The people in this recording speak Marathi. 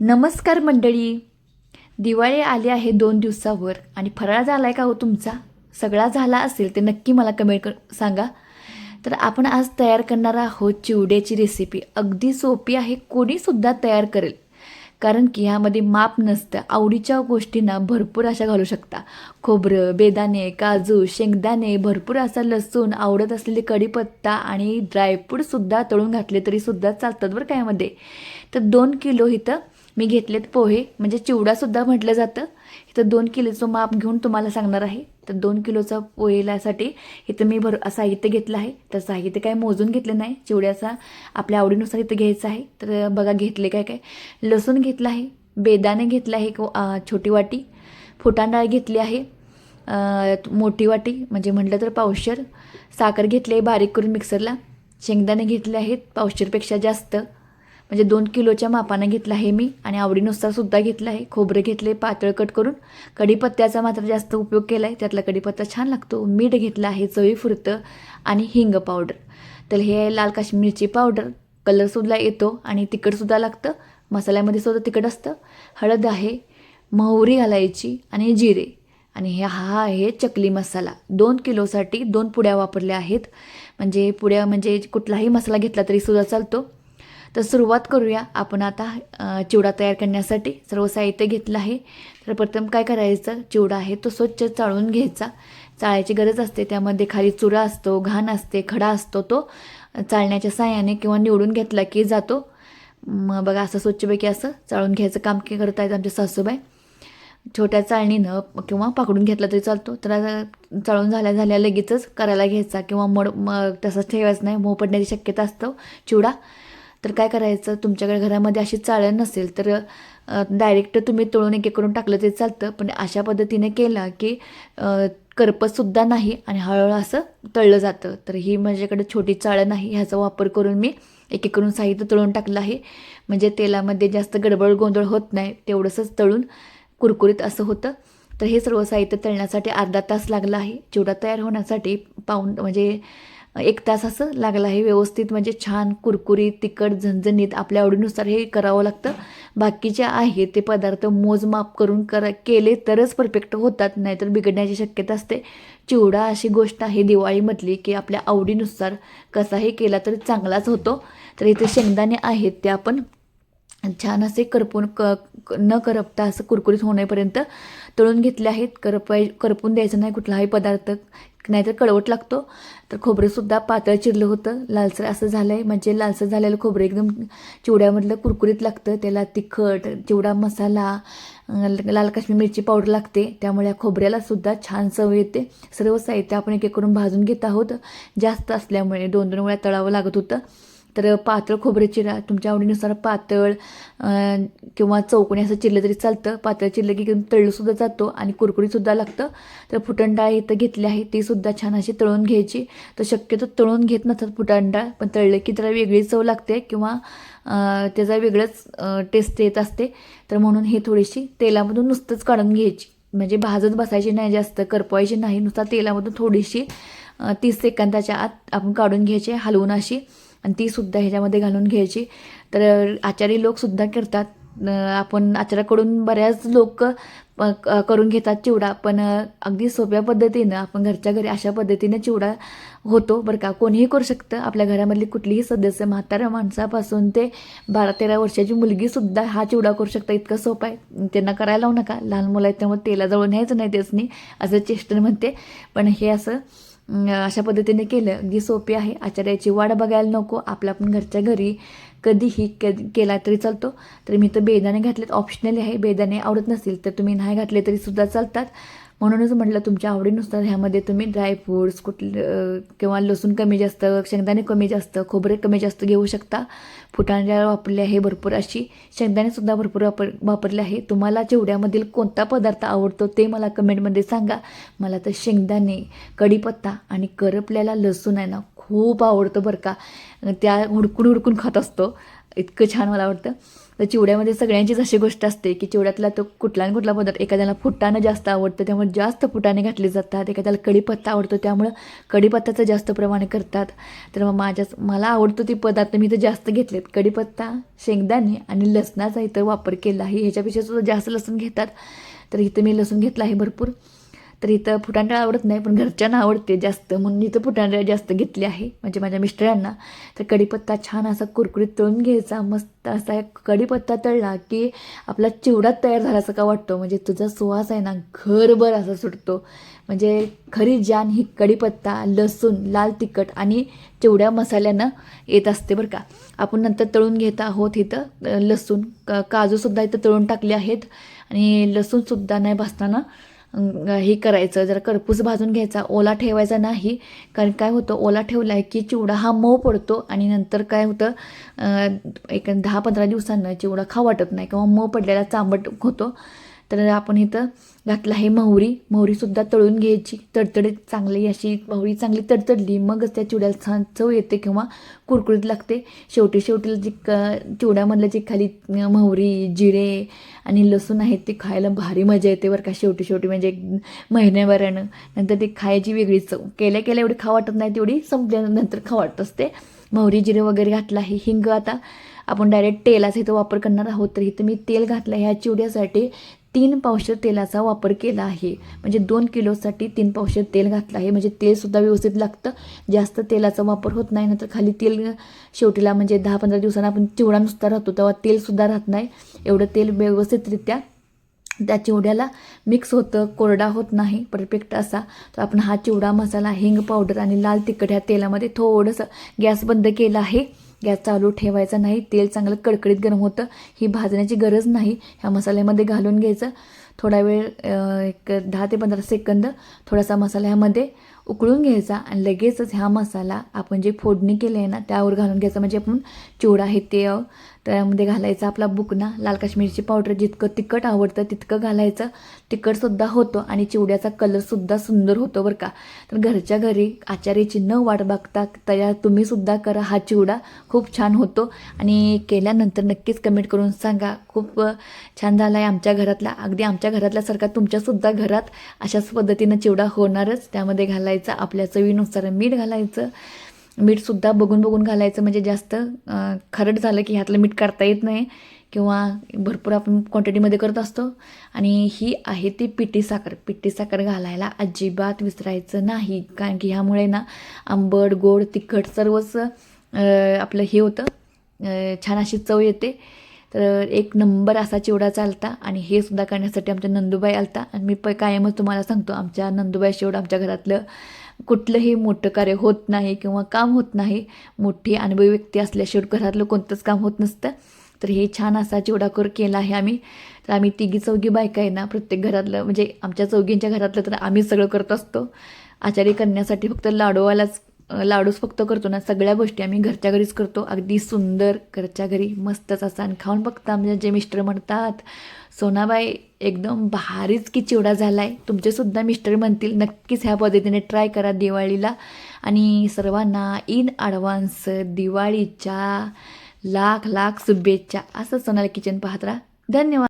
नमस्कार मंडळी. दिवाळी आली आहे दोन दिवसावर आणि फराळ झाला आहे का हो तुमचा? सगळा झाला असेल ते नक्की मला कमेंट कर सांगा. तर आपण आज तयार करणार आहोत चिवड्याची रेसिपी अगदी सोपी आहे कोणीसुद्धा तयार करेल. कारण की ह्यामध्ये माप नसतं आवडीच्या गोष्टींना भरपूर अशा घालू शकता. खोबरं बेदाणे काजू शेंगदाणे भरपूर असा लसूण आवडत असलेली कढीपत्ता आणि ड्रायफ्रूटसुद्धा तळून घातले तरीसुद्धा चालतात बरं काय यामध्ये. तर दोन किलो इथं मी घेतलेत पोहे म्हणजे चिवडासुद्धा म्हटलं जातं. इथं दोन किलोचं माप घेऊन तुम्हाला सांगणार आहे. तर दोन किलोचा पोहेलासाठी इथं मी भर साहित्य घेतलं आहे. तर साहित्य काय मोजून घेतलं नाही. चिवड्याचा आपल्या आवडीनुसार इथं घ्यायचं आहे. तर बघा घेतले काय काय. लसूण घेतलं आहे. बेदाणे घेतलं आहे छोटी वाटी. फुटाण डाळ घेतली आहे. मोठी वाटी म्हणजे म्हटलं तर पावशर. साखर घेतली आहे बारीक करून मिक्सरला. शेंगदाणे घेतले आहेत पावशरपेक्षा जास्त. म्हणजे दोन किलोच्या मापानं घेतलं आहे मी आणि आवडीनुसार सुद्धा घेतलं आहे. खोबरं घेतले पातळ कट करून. कढीपत्त्याचा मात्र जास्त उपयोग केला आहे त्यातला कढीपत्ता छान लागतो. मीठ घेतलं आहे चवीपुरतं आणि हिंग पावडर. तर हे आहे लाल काश्मीर मिरची पावडर. कलरसुद्धा येतो आणि तिखटसुद्धा लागतं. मसाल्यामध्ये सुद्धा तिखट असतं. हळद आहे मोहरी घालायची आणि जिरे. आणि हे हा आहे चकली मसाला. दोन किलोसाठी दोन पुड्या वापरल्या आहेत. म्हणजे पुड्या म्हणजे कुठलाही मसाला घेतला तरी सुद्धा चालतो. तर सुरुवात करूया. आपण आता चिवडा तयार करण्यासाठी सर्व साहित्य घेतलं आहे. तर प्रथम काय करायचं? चिवडा आहे तो स्वच्छ चाळून घ्यायचा. चाळायची गरज असते त्यामध्ये खाली चुरा असतो घाण असते खडा असतो तो. चाळण्याच्या साह्याने किंवा निवडून घेतला की जातो. मग बघा असं स्वच्छपैकी असं चाळून घ्यायचं काम की करत आहेत आमच्या सासूबाई. छोट्या चाळणीनं किंवा पाकडून घेतला तरी चालतो. तर आता चाळून झाल्या झाल्या लगेचच करायला घ्यायचा किंवा मड मग तसंच ठेवायचं नाही. मऊ पडण्याची शक्यता असतो. चिवडा तर काय करायचं? तुमच्याकडे घरामध्ये अशी चाळण नसेल तर डायरेक्ट तुम्ही तळून एक एक करून टाकलं तरी चालतं. पण अशा पद्धतीने केला की करपतसुद्धा नाही आणि हळूहळू असं तळलं जातं. तर ही माझ्याकडे छोटी चाळण आहे. ह्याचा वापर करून मी एक एक करून साहित्य तळून टाकलं आहे. म्हणजे तेलामध्ये जास्त गडबड गोंधळ होत नाही. तेवढंसंच तळून कुरकुरीत असं होतं. तर हे सर्व साहित्य तळण्यासाठी अर्धा तास लागला आहे. चिवडा तयार होण्यासाठी पाऊण म्हणजे एक तास असं लागला आहे व्यवस्थित म्हणजे छान कुरकुरीत तिखट झणझणीत आपल्या आवडीनुसार हे करावं लागतं. बाकीचे आहे ते पदार्थ मोजमाप करून करा केले तरच परफेक्ट होतात नाहीतर बिघडण्याची शक्यता असते. चिवडा अशी गोष्ट आहे दिवाळीमधली की आपल्या आवडीनुसार कसाही केला तरी चांगलाच होतो. तर इथे शेंगदाणे आहेत ते आपण छान असे करपून क क- न करपता असं कुरकुरीत होण्यापर्यंत तळून घेतले आहेत. करपाय करपून द्यायचं नाही कुठलाही पदार्थ. नाहीतर कडवट लागतो. तर खोबरेसुद्धा पातळ चिरलं होतं. लालसर असं झालं आहे म्हणजे लालसर झालेलं खोबरं एकदम चिवड्यामधलं कुरकुरीत लागतं. त्याला तिखट चिवडा मसाला लाल काश्मीर मिरची पावडर लागते. त्यामुळे या खोबऱ्यालासुद्धा छान चव येते. सर्व साहित्य आपण एक एक करून भाजून घेत आहोत. जास्त असल्यामुळे दोन दोन वेळा तळावं लागत होतं. तर पातळ खोबरे चिरा तुमच्या आवडीनुसार पातळ किंवा चौकोनी असं चिरलं तरी चालतं. पातळ चिरलं की तळलंसुद्धा जातो आणि कुरकुरीसुद्धा लागतं. तर फुटण डाळ इथं घेतली आहे तीसुद्धा छान अशी तळून घ्यायची. तर शक्यतो तळून घेत नसतात फुटाण डाळ पण तळलं की त्याला वेगळी चव लागते किंवा त्याचा वेगळंच टेस्ट येत असते. तर म्हणून हे थोडीशी तेलामधून नुसतंच काढून घ्यायची. म्हणजे भाजत बसायची नाही जास्त करपवायची नाही. नुसता तेलामधून थोडीशी तीस सेकंदाच्या आत आपण काढून घ्यायची हलवून अशी. आणि तीसुद्धा ह्याच्यामध्ये घालून घ्यायची. तर आचारी लोकसुद्धा करतात. आपण आचाराकडून बऱ्याच लोक प- क- करून घेतात चिवडा. पण अगदी सोप्या पद्धतीनं आपण घरच्या घरी अशा पद्धतीनं चिवडा होतो बरं का. कोणीही करू शकतं. आपल्या घरामधली कुठलीही सदस्य म्हाताऱ्या माणसापासून ते बारा तेरा वर्षाची मुलगीसुद्धा हा चिवडा करू शकता. इतका सोपा आहे. त्यांना करायला लावू नका. लहान मुलं आहेत त्यामुळे तेलाजवळ न्यायचं नाही त्याचनी असं चेष्टन म्हणते. पण हे असं अशा पद्धतीने केलं. अगदी सोपी आहे. आचार्याची वाट बघायला नको. आपला आपण घरच्या घरी कधीही कधी केला तरी चालतो. तर मी तर बेदाणे घातलेत. ऑप्शनली आहे. बेदाणे आवडत नसतील तर तुम्ही नाही घातले तरी सुद्धा चालतात. म्हणूनच म्हटलं तुमच्या आवडीनुसार ह्यामध्ये तुम्ही ड्रायफ्रूट्स कुठले किंवा लसूण कमी जास्त शेंगदाणे कमी जास्त खोबरे कमी जास्त घेऊ शकता. फुटाणे वापरले आहे भरपूर अशी शेंगदाणेसुद्धा भरपूर वापर वापरले आहे. तुम्हाला जेवढ्यामधील कोणता पदार्थ आवडतो ते मला कमेंटमध्ये सांगा. मला तर शेंगदाणे कढीपत्ता आणि करपल्याला लसूण आहे ना खूप आवडतं बरं का. त्या हुडकून हुडकून खात असतो. इतकं छान मला आवडतं तर चिवड्यामध्ये सगळ्यांचीच अशी गोष्ट असते की चिवड्यातला तो कुठला ना कुठला पदार्थ एखाद्याला फुटाणं जास्त आवडतं त्यामुळे जास्त फुटाणे घातले जातात. एखाद्याला कढीपत्ता आवडतो त्यामुळं कढीपत्त्याचं जास्त प्रमाण करतात. तर मग माझ्याच मला आवडतो ते पदार्थ मी तर जास्त घेतलेत. कढीपत्ता शेंगदाणे आणि लसणाचा इथं वापर केला आहे. ह्याच्यापेक्षा सुद्धा जास्त लसूण घेतात. तर इथं मी लसूण घेतला आहे भरपूर. तर इथं फुटाणा आवडत नाही पण घरच्यांना आवडते जास्त. म्हणून इथं फुटाणा जास्त घेतली आहे म्हणजे माझ्या मिस्टरांना. तर कढीपत्ता छान असा कुरकुरीत तळून घ्यायचा मस्त असा एक कढीपत्ता तळला की आपला चिवडा तयार झाल्याचा का वाटतो? म्हणजे तुझा सुवास आहे ना घरभर असा सुटतो. म्हणजे खरी जान ही कढीपत्ता लसूण लाल तिखट आणि चिवड्या मसाल्यानं येत असते बरं का. आपण नंतर तळून घेत आहोत इथं लसूण. क काजूसुद्धा इथं तळून टाकले आहेत. आणि लसूणसुद्धा नाही भासताना हे करायचं जरा करपूस भाजून घ्यायचा ओला ठेवायचा नाही. कारण काय होतं ओला ठेवला आहे की चिवडा हा मऊ पडतो आणि नंतर काय होतं एक दहा पंधरा दिवसांना चिवडा खा वाटत नाही किंवा मऊ पडलेला चांबट होतो. तर आपण इथं घातलं आहे मोहरी. मोहरीसुद्धा तळून घ्यायची. तडतडीत चांगली अशी मोहरी चांगली तडतडली मगच त्या चिवड्याला छान चव येते किंवा कुरकुरीत लागते. शेवटी शेवटी जे क चिवड्यामधलं जे खाली मोहरी जिरे आणि लसूण आहेत ते खायला भारी मजा येते बरं का. शेवटी शेवटी म्हणजे एक महिन्याभरानं नंतर ते खायची वेगळी चव. केल्या केल्या एवढी खा वाटत नाही तेवढी संपल्यानंतर खा वाटत असते. मोहरी जिरे वगैरे घातलं आहे. हिंग आता आपण डायरेक्ट तेलाचा इथं वापर करणार आहोत. तर इथं मी तेल घातलं ह्या चिवड्यासाठी तीन पावशर तेलाचा वापर केला आहे. म्हणजे दोन किलोसाठी तीन पावशे तेल घातलं आहे. म्हणजे तेलसुद्धा व्यवस्थित लागतं. जास्त तेलाचा वापर होत नाही. नंतर खाली तेल शेवटीला म्हणजे दहा पंधरा दिवसांना आपण चिवडा नुसता राहतो तेव्हा तेलसुद्धा राहत नाही. एवढं तेल व्यवस्थितरित्या त्या चिवड्याला मिक्स होतं कोरडा होत नाही परफेक्ट असा. तर आपण हा चिवडा मसाला हिंग पावडर आणि लाल तिखट ह्या तेलामध्ये थोडंसं गॅस बंद केला आहे. गॅस चालू ठेवायचा नाही. तेल चांगलं कडकडीत गरम होतं. ही भाजण्याची गरज नाही. ह्या मसाल्यामध्ये घालून घ्यायचं. थोडा वेळ एक दहा ते पंधरा सेकंद थोडासा मसाला ह्यामध्ये उकळून घ्यायचा आणि लगेचच ह्या मसाला आपण जे फोडणी केली आहे ना त्यावर घालून घ्यायचा. म्हणजे आपण चिवडा आहे ते त्यामध्ये घालायचा आपला बुकना. लाल काश्मीरची पावडर जितकं तिखट आवडतं तितकं घालायचं. तिखटसुद्धा होतो आणि चिवड्याचा कलरसुद्धा सुंदर होतो बरं का. तर घरच्या घरी आचार्याची न वाट बघता तयार तुम्हीसुद्धा करा हा चिवडा. खूप छान होतो. आणि केल्यानंतर नक्कीच कमेंट करून सांगा. खूप छान झाला आहे आमच्या घरातला. अगदी आमच्या घरातल्यासारखा तुमच्यासुद्धा घरात अशाच पद्धतीनं चिवडा होणारच. त्यामध्ये घालायचा आपल्या चवीनुसार मीठ घालायचं. मीठसुद्धा बघून बघून घालायचं. म्हणजे जास्त अं, खारट झालं की ह्यातलं मीठ काढता येत नाही. किंवा भरपूर आपण क्वांटिटीमध्ये करत असतो. आणि ही आहे ती पिठी साखर. पिठी साखर घालायला अजिबात विसरायचं नाही. कारण की ह्यामुळे ना आंबट गोड तिखट सर्वच आपलं हे होतं. छान अशी चव येते. तर एक नंबर असा चिवडा चालता. आणि हे सुद्धा करण्यासाठी आमच्या नंदुबाई आलता. आणि मी प कायमच तुम्हाला सांगतो आमच्या नंदुबाई शेवट आमच्या घरातलं कुठलंही मोठं कार्य होत नाही किंवा काम होत नाही मोठी अनुभवी व्यक्ती असल्याशिवाय घरातलं कोणतंच काम होत नसतं. तर हे छान असा चिवडाखोर केला आहे आम्ही. तर आम्ही तिघी चौघी बायका आहे ना प्रत्येक घरातलं म्हणजे आमच्या चौघींच्या घरातलं तर आम्ही सगळं करत असतो. आचारी करण्यासाठी फक्त लाडूवालाच लाडूच फक्त करतो ना सगळ्या गोष्टी आम्ही घरच्या घरीच करतो. अगदी सुंदर घरच्या घरी मस्तच असा. आणि खाऊन बघता म्हणजे जे मिस्टर म्हणतात सोनाबाई एकदम भारीच की चिवडा झाला आहे तुमचेसुद्धा मिस्टर म्हणतील नक्कीच ह्या पद्धतीने ट्राय करा दिवाळीला. आणि सर्वांना इन ॲडव्हान्स दिवाळीच्या लाख लाख शुभेच्छा. असं सोनाली किचन पाहत राहा. धन्यवाद.